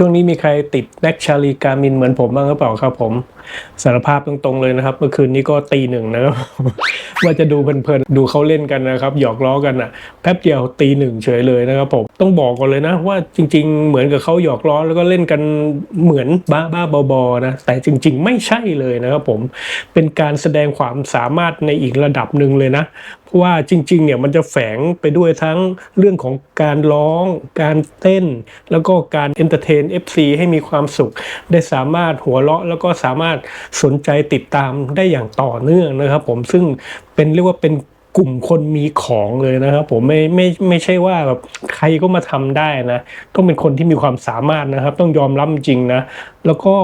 ช่วงนี้มีใครติดแน็กชาลีการมินเหมือนผมบ้างหรือเปล่าครับผมสารภาพตรงๆเลยนะครับ เมื่อคืนนี้ก็ตีหนึ่งนะครับ ว่าจะดูเพลินๆดูเขาเล่นกันนะครับ หยอกล้อกันอะแป๊บเดียวตีหนึ่งเฉยเลยนะครับผมต้องบอกก่อนเลยนะว่าจริง ๆ เหมือนกับเขาหยอกล้อแล้วก็เล่นกันเหมือนบ้าบ้าๆบอๆนะแต่จริง ๆ ไม่ใช่เลยนะครับผมเป็นการแสดงความสามารถในอีกระดับหนึ่งเลยนะเพราะว่าจริงๆเนี่ยมันจะแฝงไปด้วยทั้งเรื่องของการร้อง การเต้น แล้วก็การเอนเตอร์เทน FC ให้มีความสุข ได้สามารถหัวเราะแล้วก็สามารถสนใจติดตามได้อย่างต่อเนื่องนะครับ ผมซึ่งเป็นเรียกว่าเป็นกลุ่มคนมีของเลยนะครับ ผมไม่ไม่ไม่ใช่ว่าแบบใครก็มาทำได้นะต้องเป็นคนที่มีความสามารถนะครับ ต้องยอมรับจริงนะแล้วก็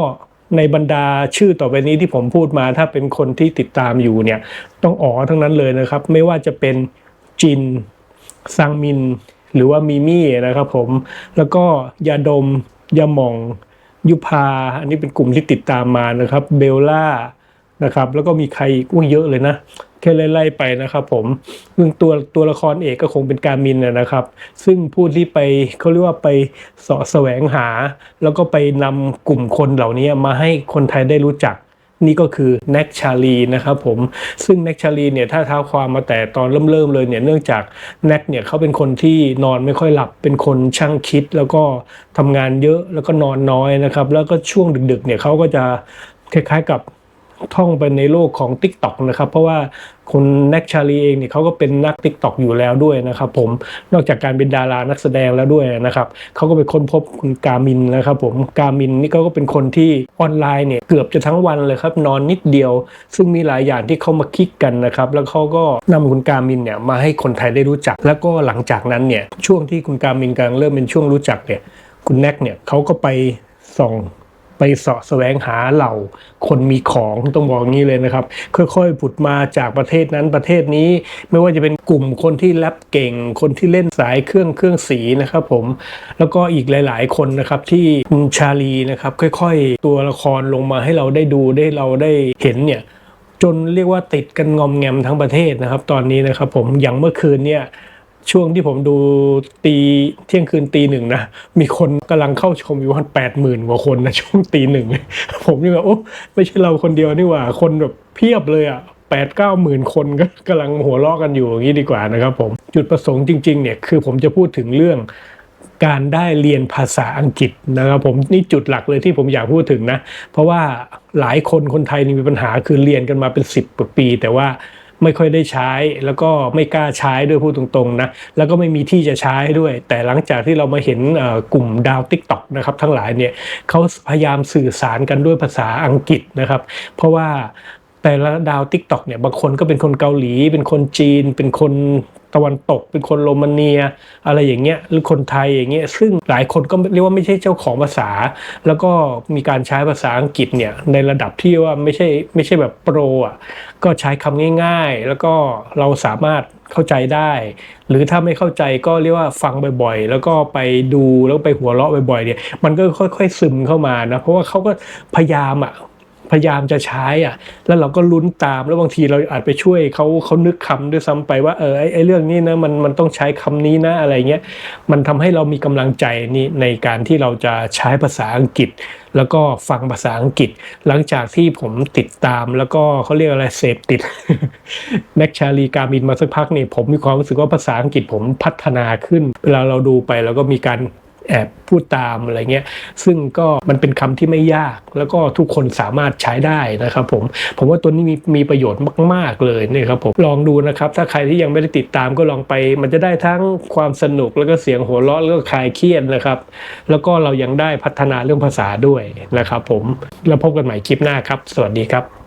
ในบรรดาชื่อต่อไปนี้ที่ผมพูดมา ถ้าเป็นคนที่ติดตามอยู่เนี่ย ต้องอ๋อทั้งนั้นเลยนะครับ ไม่ว่าจะเป็นจินซังมิน หรือว่ามิมี่นะครับผมแล้วก็ยาดมยาหม่อง ยุพาอันนี้เป็นกลุ่มที่ติดตามมานะครับเบลล่านะครับแล้วก็มีใครอีกอุ้ยเยอะเลยนะแค่ไล่ๆไปนะครับผมซึ่งตัวตัวละครเอกก็คงเป็นการมินนะนะครับ ซึ่งผู้ที่ไปเขาเรียกว่าไปเสาะแสวงหา แล้วก็ไปนำกลุ่มคนเหล่านี้มาให้คนไทยได้รู้จัก นี่ก็คือแน็กชาลีนะครับผมซึ่งแน็กชาลีเนี่ยถ้าเท้าความมาแต่ตอนเริ่มเริ่มๆเลยเนี่ยเนื่องจากแน็กเนี่ยเขาเป็นคนที่นอนไม่ค่อยหลับเป็นคนช่างคิด แล้วก็ทำงานเยอะแล้วก็นอนน้อยนะครับ แล้วก็ช่วงดึกๆเนี่ยเขาก็จะคล้ายๆกับ ท่องไปในโลกของ Tik t o อกนะครับ เพราะว่าคุณแน็กชาลีเองเนี่ยเขาก็เป็นนัก Tik t o อกอยู่แล้วด้วยนะครับผมนอกจากการเป็นดารานักแสดงแล้วด้วยนะครับเขาก็ไปค้นพบคุณกามินนะครับผมกามินนี่เขาก็เป็นคนที่ออนไลน์เนี่ยเกือบจะทั้งวันเลยครับนอนนิดเดียว ซึ่งมีหลายอย่างที่เขามาคิกกันนะครับแล้วเขาก็นำคุณกามินเนี่ยมาให้คนไทยได้รู้จัก แล้วก็หลังจากนั้นเนี่ยช่วงที่คุณกามินกำลังเริ่มเป็นช่วงรู้จักเนี่ยคุณแน็กเนี่ยเขาก็ไปส่อง ไปเสาะแสวงหาเหล่าคนมีของต้องบอกอย่างนี้เลยนะครับ ค่อยๆผุดมาจากประเทศนั้นประเทศนี้ไม่ว่าจะเป็นกลุ่มคนที่แรปเก่ง คนที่เล่นสายเครื่องเครื่องสีนะครับผมแล้วก็อีกหลาย ๆ คนนะครับที่คุชาลีนะครับค่อยๆ ตัวละครลงมาให้เราได้ดูได้เราได้เห็นเนี่ยจนเรียกว่าติดกันงอมแงมทั้งประเทศนะครับ ตอนนี้นะครับผมอย่างเมื่อคืนเนี่ย ช่วงที่ผมดูตีเที่ยงคืนตีหนึ่งนะ มีคนกำลังเข้าชมอยู่ประมาณแปดหมื่นกว่าคนนะ ช่วงตีหนึ่งผมนี่แบบโอ้ไม่ใช่เราคนเดียวนี่หว่า คนแบบเพียบเลยอะแปดเก้าหมื่นคนก็กำลังหัวเราะกันอยู่อย่างนี้ดีกว่านะครับผมจุดประสงค์จริง ๆ เนี่ยคือผมจะพูดถึงเรื่องการได้เรียนภาษาอังกฤษนะครับผมนี่จุดหลักเลยที่ผมอยากพูดถึงนะ เพราะว่าหลายคนคนไทยมีปัญหาคือเรียนกันมาเป็น 10กว่าปี แต่ว่า ไม่ค่อยได้ใช้ แล้วก็ไม่กล้าใช้ด้วยพูดตรงๆนะแล้วก็ไม่มีที่จะใช้ด้วย แต่หลังจากที่เรามาเห็นกลุ่มดาวติ๊กต็อกนะครับทั้งหลายเนี่ยเขาพยายามสื่อสารกันด้วยภาษาอังกฤษนะครับ เพราะว่า แต่ละดาวติ๊กต็อกเนี่ยบางคนก็เป็นคนเกาหลี เป็นคนจีน เป็นคนตะวันตก เป็นคนโรมาเนีย อะไรอย่างเงี้ยหรือคนไทยอย่างเงี้ยซึ่งหลายคนก็เรียกว่าไม่ใช่เจ้าของภาษา แล้วก็มีการใช้ภาษาอังกฤษเนี่ยในระดับที่ว่าไม่ใช่ไม่ใช่แบบโปรอะก็ใช้คำง่าย ๆ แล้วก็เราสามารถเข้าใจได้ หรือถ้าไม่เข้าใจก็เรียกว่าฟังบ่อยๆ แล้วก็ไปดูแล้วไปหัวเราะบ่อยๆเนี่ยมันก็ค่อย ๆ ซึมเข้ามานะเพราะว่าเขาก็พยายามอะ พยายามจะใช้อะ แล้วเราก็ลุ้นตามแล้วบางทีเราอาจไปช่วยเขาเขานึกคำด้วยซ้ำไปว่าเออไอ้ไอเรื่องนี้นะมันมันต้องใช้คำนี้นะอะไรเงี้ยมันทำให้เรามีกำลังใจนี่ในการที่เราจะใช้ภาษาอังกฤษ แล้วก็ฟังภาษาอังกฤษ หลังจากที่ผมติดตามแล้วก็เขาเรียกอะไรเสพติดแม็กชาลีการมินมาสักพักนี่ผมมีความรู้สึกว่าภาษาอังกฤษผมพัฒนาขึ้นเวลาเราดูไปแล้วก็มีการ แอบพูดตามอะไรเงี้ย ซึ่งก็มันเป็นคำที่ไม่ยาก แล้วก็ทุกคนสามารถใช้ได้นะครับผม ผมว่าตัวนี้มีมีประโยชน์มาก ๆ เลยนี่ครับผม ลองดูนะครับ ถ้าใครที่ยังไม่ได้ติดตามก็ลองไป มันจะได้ทั้งความสนุกแล้วก็เสียงหัวเราะแล้วก็คลายเครียดนะครับ แล้วก็เรายังได้พัฒนาเรื่องภาษาด้วยนะครับผม แล้วพบกันใหม่คลิปหน้าครับ สวัสดีครับ